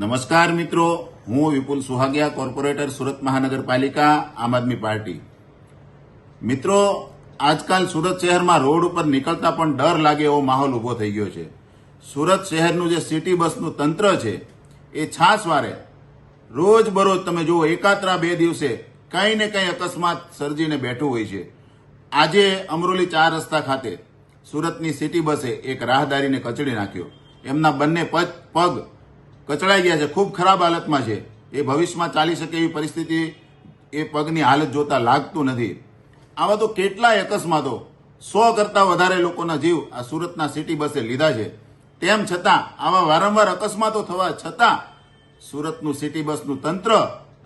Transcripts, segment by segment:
નમસ્કાર મિત્રો, હું વિપુલ સુહાગિયા, કોર્પોરેટર, સુરત મહાનગરપાલિકા, આમ આદમી પાર્ટી. મિત્રો, આજકાલ સુરત શહેરમાં રોડ ઉપર નીકળતા પણ ડર લાગે એવો માહોલ ઊભો થઈ ગયો છે. સુરત શહેરનું જે સિટી બસનું તંત્ર છે, એ છાસવારે રોજ બરોજ તમે જુઓ, એકાત્રા બે દિવસે કંઈ ને કંઈ અકસ્માત સર્જીને બેઠું હોય છે. આજે અમરોલી ચાર રસ્તા ખાતે સુરતની સિટી બસે એક રાહદારીને કચડી નાખ્યો. એમના બંને પગ પગ કચડાઈ ગયા છે, ખૂબ ખરાબ હાલતમાં છે. એ ભવિષ્યમાં ચાલી શકે એવી પરિસ્થિતિ એ પગની હાલત જોતા લાગતું નથી. આવા તો કેટલાય અકસ્માતો. સો કરતાં વધારે લોકોના જીવ આ સુરતના સિટી બસે લીધા છે. તેમ છતાં, આવા વારંવાર અકસ્માતો થવા છતાં સુરતનું સિટી બસનું તંત્ર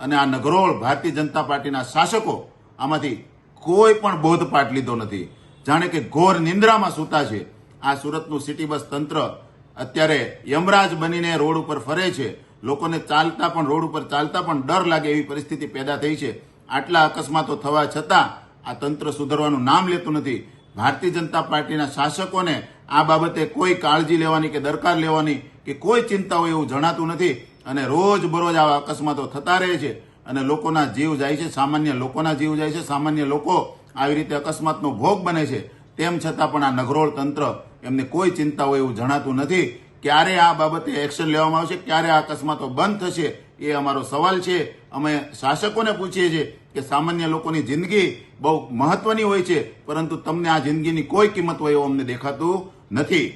અને આ નગરોળ ભારતીય જનતા પાર્ટીના શાસકો આમાંથી કોઈ પણ બોધપાઠ લીધો નથી. જાણે કે ઘોર નિંદ્રામાં સૂતા છે. આ સુરતનું સિટી બસ તંત્ર અત્યારે યમરાજ બનીને રોડ ઉપર ફરે છે. લોકોને ચાલતા પણ, રોડ ઉપર ચાલતા પણ ડર લાગે એવી પરિસ્થિતિ પેદા થઈ છે. આટલા અકસ્માતો થવા છતાં આ તંત્ર સુધરવાનું નામ લેતું નથી. ભારતીય જનતા પાર્ટીના શાસકોને આ બાબતે કોઈ કાળજી લેવાની કે દરકાર લેવાની કે કોઈ ચિંતા હોય એવું જણાતું નથી. અને રોજ બરોજ આવા અકસ્માતો થતા રહે છે અને લોકોના જીવ જાય છે. સામાન્ય લોકોના જીવ જાય છે. સામાન્ય લોકો આવી રીતે અકસ્માતનો ભોગ બને છે. તેમ છતાં પણ આ નગરોળ તંત્ર એમને કોઈ ચિંતા હોય એવું જણાતું નથી. ક્યારે આ બાબતે એક્શન લેવામાં આવશે, ક્યારે આ અકસ્માતો બંધ થશે, એ અમારો સવાલ છે. અમે શાસકોને પૂછીએ છીએ કે સામાન્ય લોકોની જિંદગી બહુ મહત્વની હોય છે, પરંતુ તમને આ જિંદગીની કોઈ કિંમત હોય એવું અમને દેખાતું નથી.